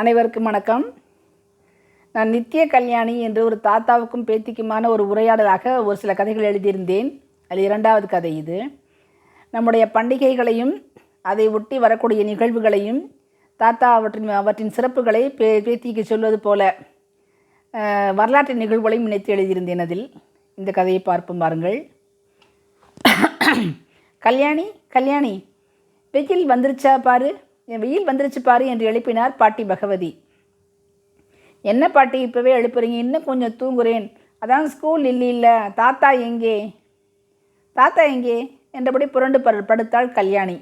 அனைவருக்கும் வணக்கம். நான் நித்திய கல்யாணி என்று ஒரு தாத்தாவுக்கும் பேத்திக்குமான ஒரு உரையாடலாக ஒரு சில கதைகள் எழுதியிருந்தேன். அது இரண்டாவது கதை இது. நம்முடைய பண்டிகைகளையும் அதை ஒட்டி வரக்கூடிய நிகழ்வுகளையும் தாத்தா அவற்றின் அவற்றின் சிறப்புகளை பே பேத்திக்கு சொல்வது போல வரலாற்று நிகழ்வுகளையும் நினைத்து எழுதியிருந்தேன் அதில். இந்த கதையை பார்ப்போம் பாருங்கள். கல்யாணி கல்யாணி வெயில் வந்துருச்சா பாரு? என் வெயில் வந்துருச்சு பாரு என்று எழுப்பினார் பாட்டி பகவதி. என்ன பாட்டி இப்போவே எழுப்புறீங்க? இன்னும் கொஞ்சம் தூங்குறேன். அதான் ஸ்கூல் இல்லை இல்லை. தாத்தா எங்கே? தாத்தா எங்கே? என்றபடி புரண்டு படு படுத்தாள் கல்யாணி.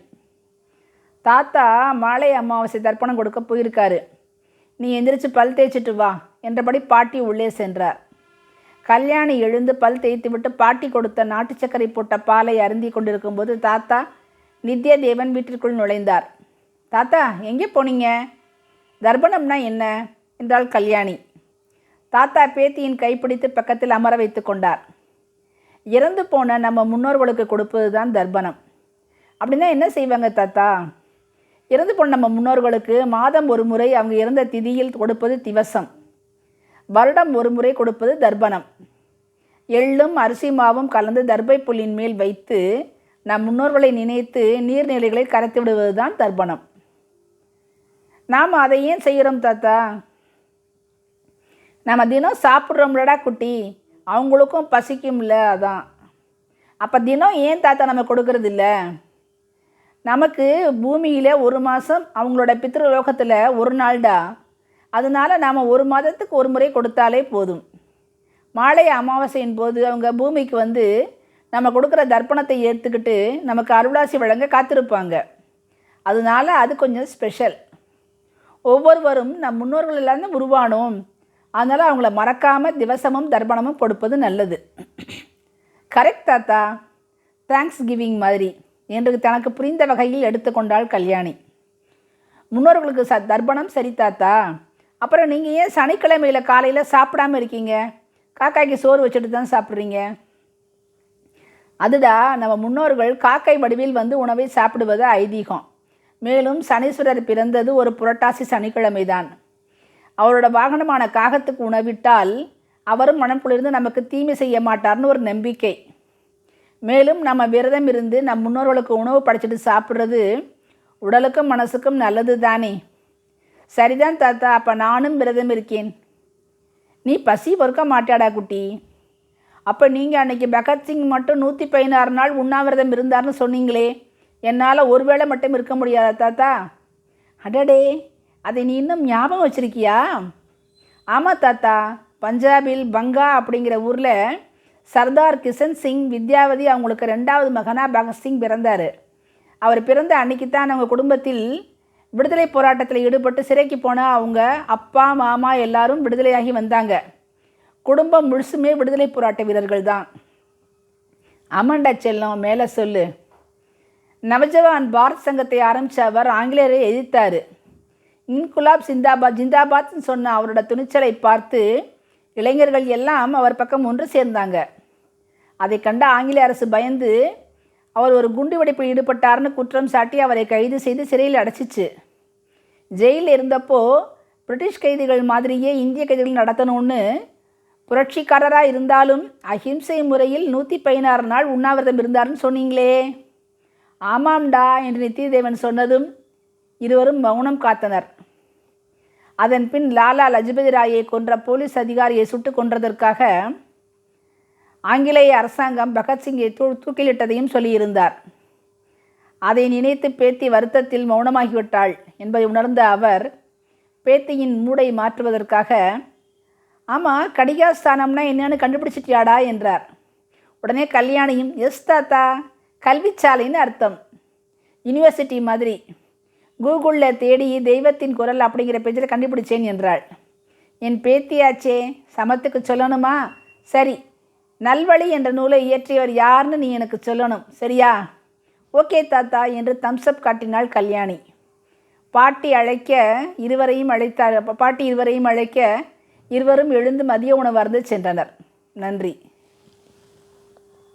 தாத்தா மாலை அமாவாசை தர்ப்பணம் கொடுக்க போயிருக்காரு. நீ எந்திரிச்சு பல் தேய்ச்சிட்டு வா என்றபடி பாட்டி உள்ளே சென்றார். கல்யாணி எழுந்து பல் தேய்த்து விட்டு பாட்டி கொடுத்த நாட்டு சர்க்கரை போட்ட பாலை அருந்தி கொண்டிருக்கும்போது தாத்தா நித்யா தேவன் வீட்டிற்குள் நுழைந்தார். தாத்தா எங்கே போனீங்க? தர்ப்பணம்னா என்ன? என்றாள் கல்யாணி. தாத்தா பேத்தியின் கைப்பிடித்து பக்கத்தில் அமர வைத்து கொண்டார். இறந்து போன நம்ம முன்னோர்களுக்கு கொடுப்பது தான் தர்ப்பணம். அப்படின்னா என்ன செய்வாங்க தாத்தா? இறந்து போன நம்ம முன்னோர்களுக்கு மாதம் ஒரு முறை அவங்க இறந்த திதியில் கொடுப்பது திவசம். வருடம் ஒரு முறை கொடுப்பது தர்ப்பணம். எள்ளும் அரிசி மாவும் கலந்து தர்பை புல்லின் மேல் வைத்து நம் முன்னோர்களை நினைத்து நீர்நிலைகளை கரைத்து விடுவது தான் தர்ப்பணம். நாம் அதை ஏன் செய்கிறோம் தாத்தா? நம்ம தினம் சாப்பிட்றோம்லடா குட்டி. அவங்களுக்கும் பசிக்கும்ல அதான். அப்போ தினம் ஏன் தாத்தா நம்ம கொடுக்கறது இல்லை நமக்கு பூமியில் ஒரு மாதம் அவங்களோட பித்ருலோகத்தில் ஒரு நாள்டா. அதனால நாம் ஒரு மாதத்துக்கு ஒரு முறை கொடுத்தாலே போதும். மாலை அமாவாசையின் போது அவங்க பூமிக்கு வந்து நம்ம கொடுக்குற தர்ப்பணத்தை ஏற்றுக்கிட்டு நமக்கு அருளாசி வழங்க காத்திருப்பாங்க. அதனால அது கொஞ்சம் ஸ்பெஷல் ஒவ்வொருவரும் நம் முன்னோர்கள் எல்லாரும் உருவானோம். அதனால் அவங்கள மறக்காமல் திவசமும் தர்ப்பணமும் கொடுப்பது நல்லது. கரெக்ட் தாத்தா. தேங்க்ஸ் கிவிங் மாதிரி. என்று தனக்கு புரிந்த வகையில் எடுத்துக்கொண்டாள் கல்யாணி. முன்னோர்களுக்கு ச தர்ப்பணம் சரி தாத்தா. அப்புறம் நீங்கள் ஏன் சனிக்கிழமையில் காலையில் சாப்பிடாம இருக்கீங்க? காக்காய்க்கு சோறு வச்சுட்டு தான் சாப்பிட்றீங்க. அதுடா நம்ம முன்னோர்கள் காக்கை வடிவில் வந்து உணவை சாப்பிடுவது ஐதீகம். மேலும் சனீஸ்வரர் பிறந்தது ஒரு புரட்டாசி சனிக்கிழமைதான். அவரோட வாகனமான காகத்துக்கு உணவிட்டால் அவரும் மனம் குளிர்ந்து நமக்கு தீமை செய்ய மாட்டார்னு ஒரு நம்பிக்கை. மேலும் நம்ம விரதம் இருந்து நம் முன்னோர்களுக்கு உணவு படைச்சிட்டு சாப்பிட்றது உடலுக்கும் மனசுக்கும் நல்லது தானே சரிதான் தாத்தா அப்போ நானும் விரதம் இருக்கேன். நீ பசி பொறுக்க மாட்டாடா குட்டி. அப்போ நீங்கள் அன்னைக்கு பகத்சிங் மட்டும் நூற்றி பதினாறு நாள் உண்ணாவிரதம் இருந்தார்னு சொன்னீங்களே. என்னால் ஒரு வேளை மட்டும் இருக்க முடியாதா தாத்தா. அடடே அதை நீ இன்னும் ஞாபகம் வச்சிருக்கியா? ஆமாம் தாத்தா. பஞ்சாபில் பங்கா அப்படிங்கிற ஊரில் சர்தார் கிஷன் சிங் வித்யாவதி அவங்களுக்கு ரெண்டாவது மகனாக பகத்சிங் பிறந்தார். அவர் பிறந்த அன்னைக்கு தான் அவங்க குடும்பத்தில் விடுதலை போராட்டத்தில் ஈடுபட்டு சிறைக்கு போன அவங்க அப்பா மாமா எல்லாரும் விடுதலையாகி வந்தாங்க. குடும்பம் முழுசுமே விடுதலை போராட்ட வீரர்கள் தான் ஆமாண்டா செல்லம் மேலே சொல்லு. நவஜவான் பாரத் சங்கத்தை ஆரம்பித்த அவர் ஆங்கிலேயரை எதிர்த்தார். இன்குலாப் சிந்தாபாத் ஜிந்தாபாத்னு சொன்ன அவரோட துணிச்சலை பார்த்து இளைஞர்கள் எல்லாம் அவர் பக்கம் ஒன்று சேர்ந்தாங்க. அதை கண்ட ஆங்கில அரசு பயந்து அவர் ஒரு குண்டு வெடிப்பில் ஈடுபட்டார்னு குற்றம் சாட்டி அவரை கைது செய்து சிறையில் அடைச்சிச்சு. ஜெயிலில் இருந்தப்போ பிரிட்டிஷ் கைதிகள் மாதிரியே இந்திய கைதிகள் நடத்தணும்னு புரட்சிக்காரராக இருந்தாலும் அஹிம்சை முறையில் நூற்றி பதினாறு நாள் உண்ணாவிரதம் இருந்தார்னு சொன்னீங்களே. ஆமாம்டா என்று நித்தியதேவன் சொன்னதும் இருவரும் மௌனம் காத்தனர். அதன் பின் லாலா லஜபதி ராயை கொன்ற போலீஸ் அதிகாரியை சுட்டுக் கொன்றதற்காக ஆங்கிலேய அரசாங்கம் பகத்சிங்கை தூ தூக்கிலிட்டதையும் சொல்லியிருந்தார். அதை நினைத்து பேத்தி வருத்தத்தில் மௌனமாகிவிட்டாள் என்பதை உணர்ந்த அவர் பேத்தியின் மூடை மாற்றுவதற்காக ஆமாம் கடிகாஸ்தானம்னா என்னன்னு கண்டுபிடிச்சிட்டியாடா என்றார். உடனே கல்யாணியும் எஸ் தாத்தா கல்விச்சாலைன்னு அர்த்தம். யூனிவர்சிட்டி மாதிரி. கூகுளில் தேடி தெய்வத்தின் குரல் அப்படிங்கிற பேஜில் கண்டுபிடிச்சேன் என்றாள். என் பேத்தியாச்சே சமத்துக்கு சொல்லணுமா? சரி நல்வழி என்ற நூலை இயற்றியவர் யார்னு நீ எனக்கு சொல்லணும் சரியா? ஓகே தாத்தா என்று தம்ஸ்அப் காட்டினாள் கல்யாணி. பாட்டி அழைக்க இருவரையும் அழைத்தார். பாட்டி இருவரையும் அழைக்க இருவரும் எழுந்து மதிய உணவு அருந்து சென்றனர். நன்றி.